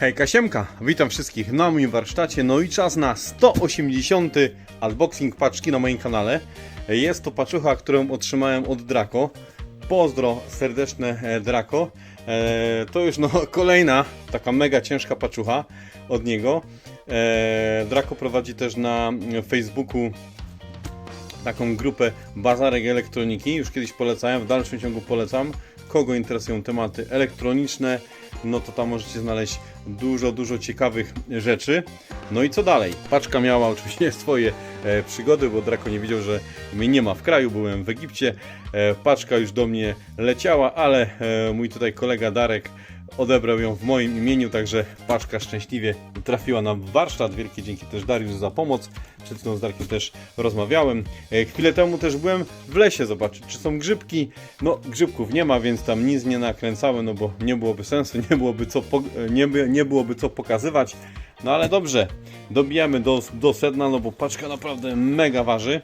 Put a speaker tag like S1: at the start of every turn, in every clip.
S1: Hej Kasiemka, witam wszystkich na moim warsztacie. No i czas na 180 unboxing paczki na moim kanale. Jest to paczucha, którą otrzymałem od Draco. Pozdro serdeczne e, Draco. E, to już no, kolejna taka mega ciężka paczucha od niego. E, Draco prowadzi też na Facebooku taką grupę Bazarek Elektroniki. Już kiedyś polecałem, w dalszym ciągu polecam. Kogo interesują tematy elektroniczne, no to tam możecie znaleźć dużo, dużo ciekawych rzeczy. No i co dalej? Paczka miała oczywiście swoje e, przygody, bo Draco nie wiedział, że mnie nie ma w kraju, byłem w Egipcie. E, paczka już do mnie leciała, ale e, mój tutaj kolega Darek odebrał ją w moim imieniu, także paczka szczęśliwie trafiła na warsztat. Wielkie dzięki też Dariusz za pomoc. Przed chwilą z Darkiem też rozmawiałem. E, Chwilę temu też byłem w lesie zobaczyć, czy są grzybki. No, grzybków nie ma, więc tam nic nie nakręcałem, no bo nie byłoby sensu, nie byłoby co, nie, nie byłoby co pokazywać. No ale dobrze, dobijamy do, do sedna, no bo paczka naprawdę mega waży.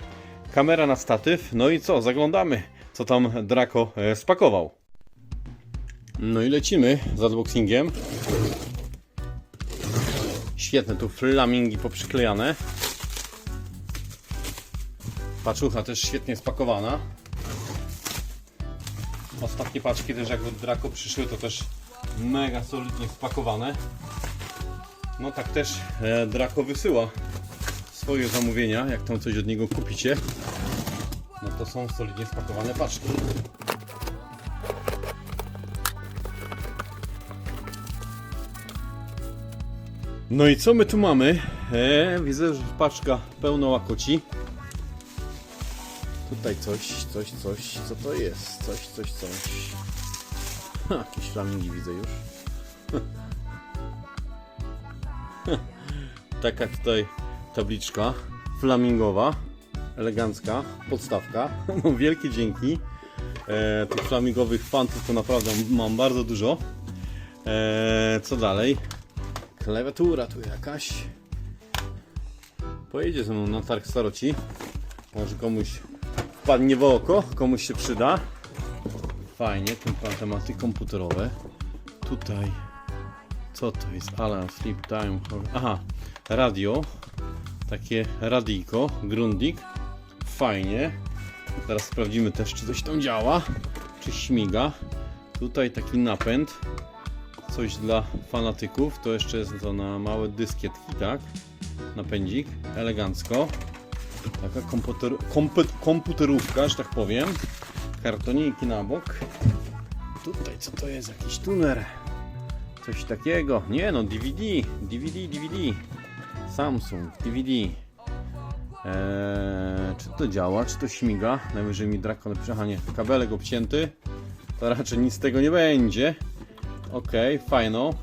S1: Kamera na statyw, no i co, zaglądamy, co tam Draco e, spakował. No i lecimy z unboxingiem. Świetne tu flamingi poprzyklejane. Paczucha też świetnie spakowana. Ostatnie paczki też jak od Draco przyszły to też mega solidnie spakowane. No tak też e, Draco wysyła swoje zamówienia, jak tam coś od niego kupicie. No to są solidnie spakowane paczki. No i co my tu mamy? E, widzę, że paczka pełna łakoci. Tutaj coś, coś, coś. Co to jest? Coś, coś, coś. Ha, jakieś flamingi widzę już. Taka tutaj tabliczka flamingowa, elegancka, podstawka. No wielkie dzięki. E, tych flamingowych fantów to naprawdę mam bardzo dużo. E, co dalej? Klawiatura tu jakaś. Pojedzie ze mną na targ staroci. Może komuś wpadnie w oko, komuś się przyda. Fajnie, tym tematy komputerowe. Tutaj, co to jest? Alarm, sleep time. Aha, radio. Takie radijko, grundik. Fajnie. Teraz sprawdzimy też, czy coś tam działa. Czy śmiga. Tutaj taki napęd coś dla fanatyków. To jeszcze jest to na małe dyskietki, tak? Napędzik, elegancko. Taka komputer, komput, komputerówka, że tak powiem. Kartoniki na bok. Tutaj co to jest? Jakiś tuner. Coś takiego. Nie no, DVD. DVD, DVD. Samsung, DVD. Eee, czy to działa, czy to śmiga? Najwyżej mi Draco napisze, nie, kabelek obcięty. To raczej nic z tego nie będzie. Ok, fajno.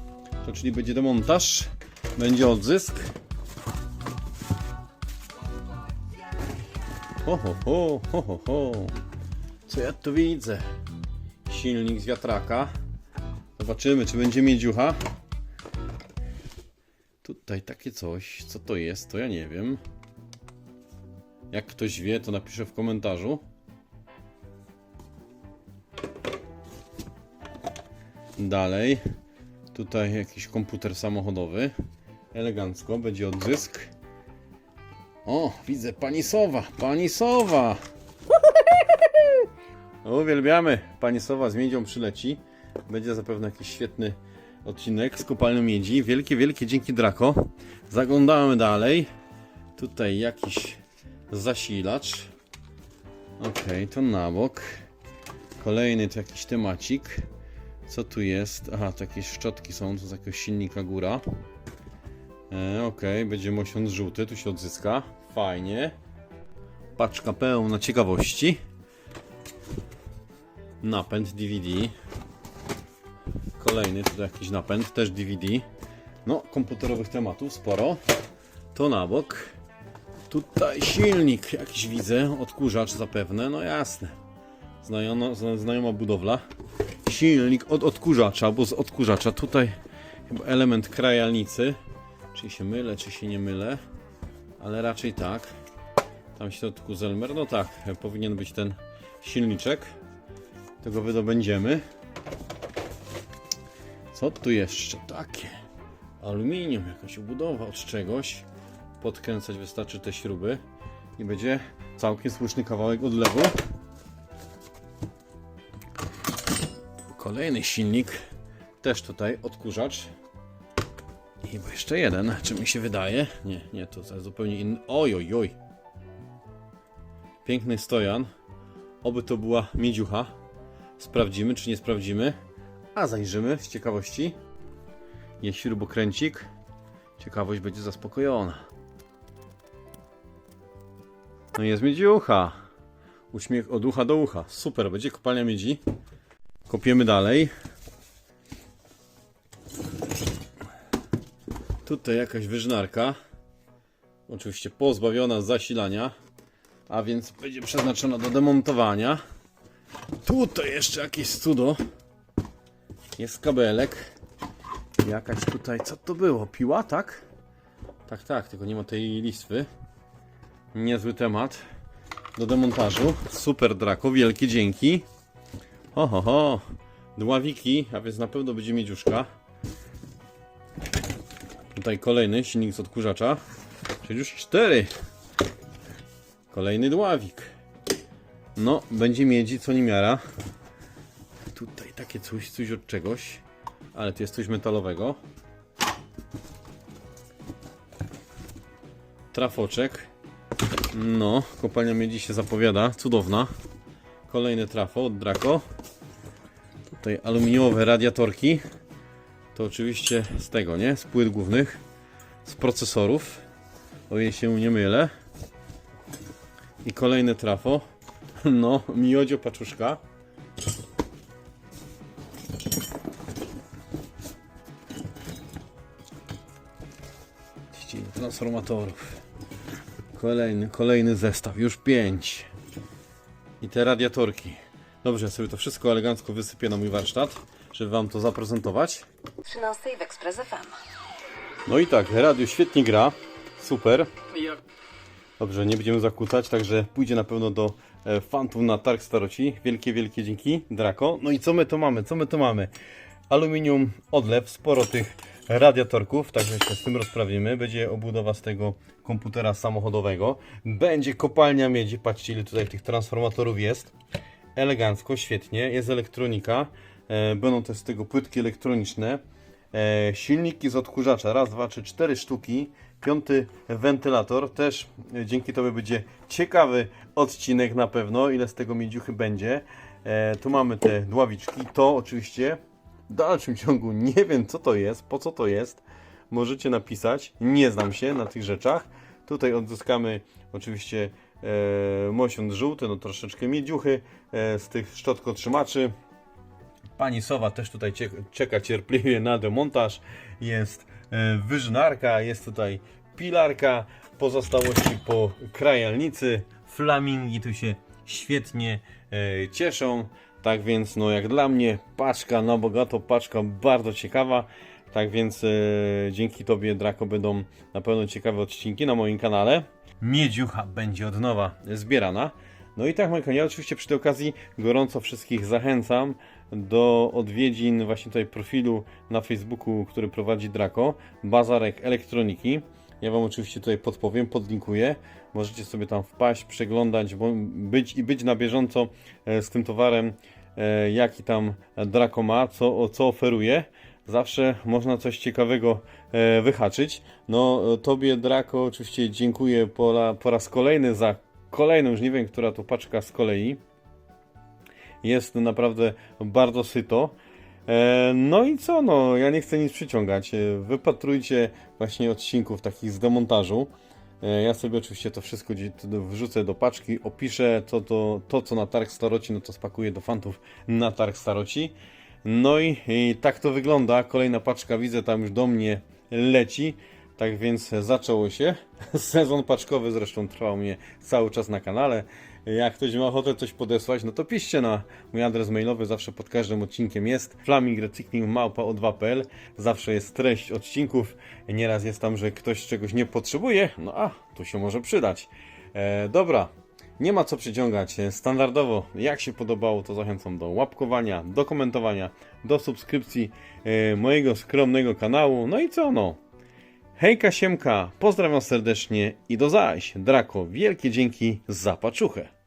S1: To czyli będzie demontaż, będzie odzysk. Ho, ho, ho, ho, ho, ho. Co ja tu widzę? Silnik z wiatraka. Zobaczymy, czy będzie miedziucha. Tutaj takie coś. Co to jest? To ja nie wiem. Jak ktoś wie, to napisze w komentarzu. Dalej. Tutaj jakiś komputer samochodowy. Elegancko, będzie odzysk. O, widzę pani Sowa, pani Sowa. Uwielbiamy. Pani Sowa z miedzią przyleci. Będzie zapewne jakiś świetny odcinek z kopalnią miedzi. Wielkie, wielkie dzięki Draco. Zaglądamy dalej. Tutaj jakiś zasilacz. Ok, to na bok. Kolejny to jakiś temacik. Co tu jest? Aha, to jakieś szczotki są, to z jakiegoś silnika góra. E, ok, będzie mosiąc żółty, tu się odzyska. Fajnie. Paczka pełna ciekawości. Napęd DVD. Kolejny tutaj jakiś napęd, też DVD. No, komputerowych tematów sporo. To na bok. Tutaj silnik jakiś widzę, odkurzacz zapewne, no jasne. Znajoma, zna- znajoma budowla silnik od odkurzacza, bo z odkurzacza tutaj chyba element krajalnicy. Czy się mylę, czy się nie mylę, ale raczej tak. Tam w środku Zelmer, no tak, powinien być ten silniczek. Tego wydobędziemy. Co tu jeszcze takie? aluminium, jakaś obudowa od czegoś. Podkręcać wystarczy te śruby i będzie całkiem słuszny kawałek odlewu. Kolejny silnik, też tutaj odkurzacz. I chyba jeszcze jeden, czy mi się wydaje? Nie, nie, to jest zupełnie inny. Oj, oj, oj. Piękny stojan. Oby to była miedziucha. Sprawdzimy, czy nie sprawdzimy. A zajrzymy z ciekawości. Jest śrubokręcik. Ciekawość będzie zaspokojona. No jest miedziucha. Uśmiech od ucha do ucha. Super, będzie kopalnia miedzi. Kopiemy dalej. Tutaj jakaś wyżynarka. Oczywiście pozbawiona zasilania. A więc będzie przeznaczona do demontowania. Tutaj jeszcze jakieś cudo. Jest kabelek. Jakaś tutaj, co to było? Piła, tak? Tak, tak, tylko nie ma tej listwy. Niezły temat do demontażu. Super Draco, wielkie dzięki. Ho, ho, ho. Dławiki, a więc na pewno będzie miedziuszka. Tutaj kolejny silnik z odkurzacza. Czyli już cztery. Kolejny dławik. No, będzie miedzi co niemiara. Tutaj takie coś, coś od czegoś. Ale to jest coś metalowego. Trafoczek. No, kopalnia miedzi się zapowiada. Cudowna. Kolejne trafo od Draco. Tutaj aluminiowe radiatorki. To oczywiście z tego, nie? Z płyt głównych. Z procesorów. O ile się nie mylę. I kolejne trafo. No, miodzio paczuszka. Transformatorów. Kolejny, kolejny zestaw, już pięć. I te radiatorki. Dobrze, ja sobie to wszystko elegancko wysypię na mój warsztat, żeby Wam to zaprezentować.
S2: 13 w Express FM.
S1: No i tak, radio świetnie gra. Super. Dobrze, nie będziemy zakłócać, także pójdzie na pewno do e, fantów na targ staroci. Wielkie, wielkie dzięki, Draco. No i co my to mamy? Co my to mamy? Aluminium, odlew, sporo tych radiatorków, także się z tym rozprawimy. Będzie obudowa z tego komputera samochodowego. Będzie kopalnia miedzi, patrzcie ile tutaj tych transformatorów jest. Elegancko, świetnie, jest elektronika. E, Będą też z tego płytki elektroniczne. E, silniki z odkurzacza, raz, dwa, trzy, cztery sztuki. Piąty wentylator, też e, dzięki tobie będzie ciekawy odcinek na pewno, ile z tego miedziuchy będzie. Tu mamy te dławiczki, to oczywiście w dalszym ciągu nie wiem co to jest, po co to jest. Możecie napisać, nie znam się na tych rzeczach. Tutaj odzyskamy oczywiście e, mosiąd żółty, no troszeczkę miedziuchy e, z tych szczotkotrzymaczy. Pani Sowa też tutaj czeka cierpliwie na demontaż. Jest e, wyżynarka, jest tutaj pilarka, pozostałości po krajalnicy. Flamingi tu się świetnie e, cieszą. Tak więc, no jak dla mnie, paczka na bogato, paczka bardzo ciekawa. Tak więc e, dzięki Tobie, Draco, będą na pewno ciekawe odcinki na moim kanale. Miedziucha będzie od nowa zbierana. No i tak, moi kochani, ja oczywiście przy tej okazji gorąco wszystkich zachęcam do odwiedzin właśnie tutaj profilu na Facebooku, który prowadzi Draco, Bazarek Elektroniki. Ja Wam oczywiście tutaj podpowiem, podlinkuję. Możecie sobie tam wpaść, przeglądać, być i być na bieżąco e, z tym towarem, e, jaki tam Draco ma, co, co oferuje. Zawsze można coś ciekawego e, wyhaczyć. No, Tobie, Draco, oczywiście dziękuję po, la, po raz kolejny za kolejną, już nie wiem, która to paczka z kolei. Jest naprawdę bardzo syto. No i co, no, ja nie chcę nic przyciągać. Wypatrujcie właśnie odcinków takich z demontażu. E, Ja sobie oczywiście to wszystko wrzucę do paczki, opiszę to, to, to co na targ staroci, no to spakuję do fantów na targ staroci. No i, i tak to wygląda. Kolejna paczka widzę tam już do mnie leci. Tak więc zaczęło się. Sezon paczkowy zresztą trwał mnie cały czas na kanale. Jak ktoś ma ochotę coś podesłać, no to piszcie na mój adres mailowy, zawsze pod każdym odcinkiem jest flamingrecykling.małpa.o2.pl Zawsze jest treść odcinków. Nieraz jest tam, że ktoś czegoś nie potrzebuje, no a tu się może przydać. E, dobra, Nie ma co przyciągać. Standardowo, jak się podobało, to zachęcam do łapkowania, do komentowania, do subskrypcji e, mojego skromnego kanału. No i co no? Hejka Siemka, pozdrawiam serdecznie i do zaś. Drako, wielkie dzięki za paczuchę.